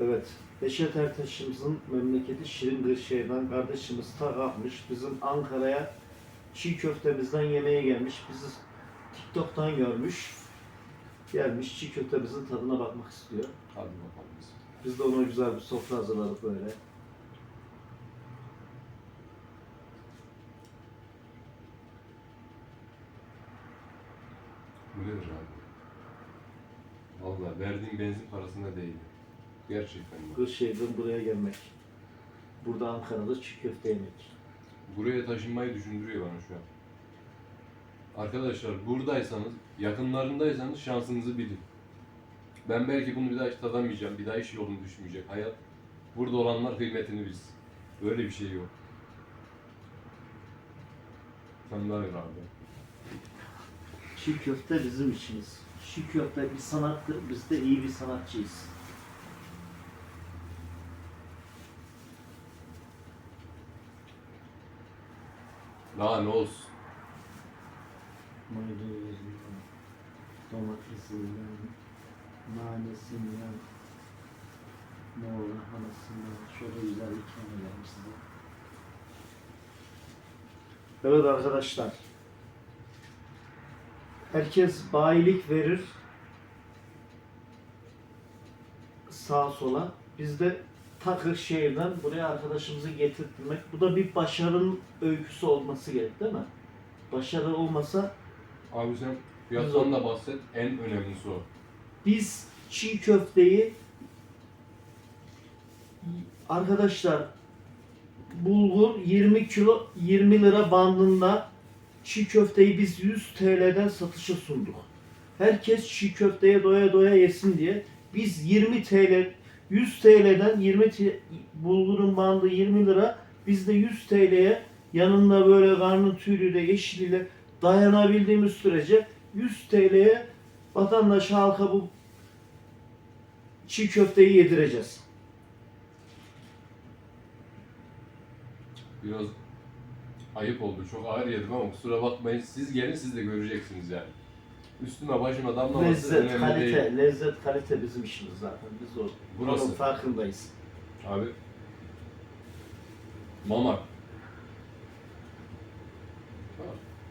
Evet. Eşet Ertaş'ımızın memleketi Şirin Kırşehir'den kardeşimiz ta kalkmış. Bizim Ankara'ya çiğ köftemizden yemeğe gelmiş. Bizi TikTok'tan görmüş. Gelmiş çiğ köftemizin tadına bakmak istiyor. Hadi bakalım biz. De ona güzel bir sofra hazırladık böyle. Bu nedir abi? Vallahi verdiğim benzin parasına değdi. Gerçekten bak. Kırşehir'den buraya gelmek. Burada Ankara'da çiğ köfte yemek. Buraya taşınmayı düşündürüyor bana şu an. Arkadaşlar buradaysanız, yakınlarındaysanız şansınızı bilin. Ben belki bunu bir daha hiç tadamayacağım, bir daha iş yolum düşmeyecek. Hayat, burada olanlar kıymetini bilsin. Böyle bir şey yok. Sen daha ver abi. Çiğ köfte bizim işimiz. Çiğ köfte bir sanattır. Biz de iyi bir sanatçıyız. Daha ne olsun? Maydanozunden, domatesinden, nanesinden, mor lahanasından şöyle güzel ikram edelim size. Evet arkadaşlar. Herkes bayilik verir sağa sola. Biz de Takır şehirden buraya arkadaşımızı getirtmek. Bu da bir başarının öyküsü olması gerek değil mi? Başarı olmasa Abi sen fiyattan da bahset, en önemlisi o. biz çiğ köfteyi arkadaşlar bulgur 20 kilo 20 lira bandında çiğ köfteyi biz 100 TL'den satışa sunduk. Herkes çiğ köfteye doya doya yesin diye biz 20 TL 100 TL'den 20 T- bulgurun bandı 20 lira biz de 100 TL'ye yanında böyle karnı tüylü de yeşiliyle dayanabildiğimiz sürece 100 TL'ye vatandaş halka bu çiğ köfteyi yedireceğiz. Biraz ayıp oldu, çok ağır yedim ama kusura bakmayın. Siz gelin siz de göreceksiniz yani. Üstüme başıma damlaması Lezzet, önemli kalite, değil. lezzet, kalite bizim işimiz zaten. Biz o Burası. farkındayız. Abi. Mamak.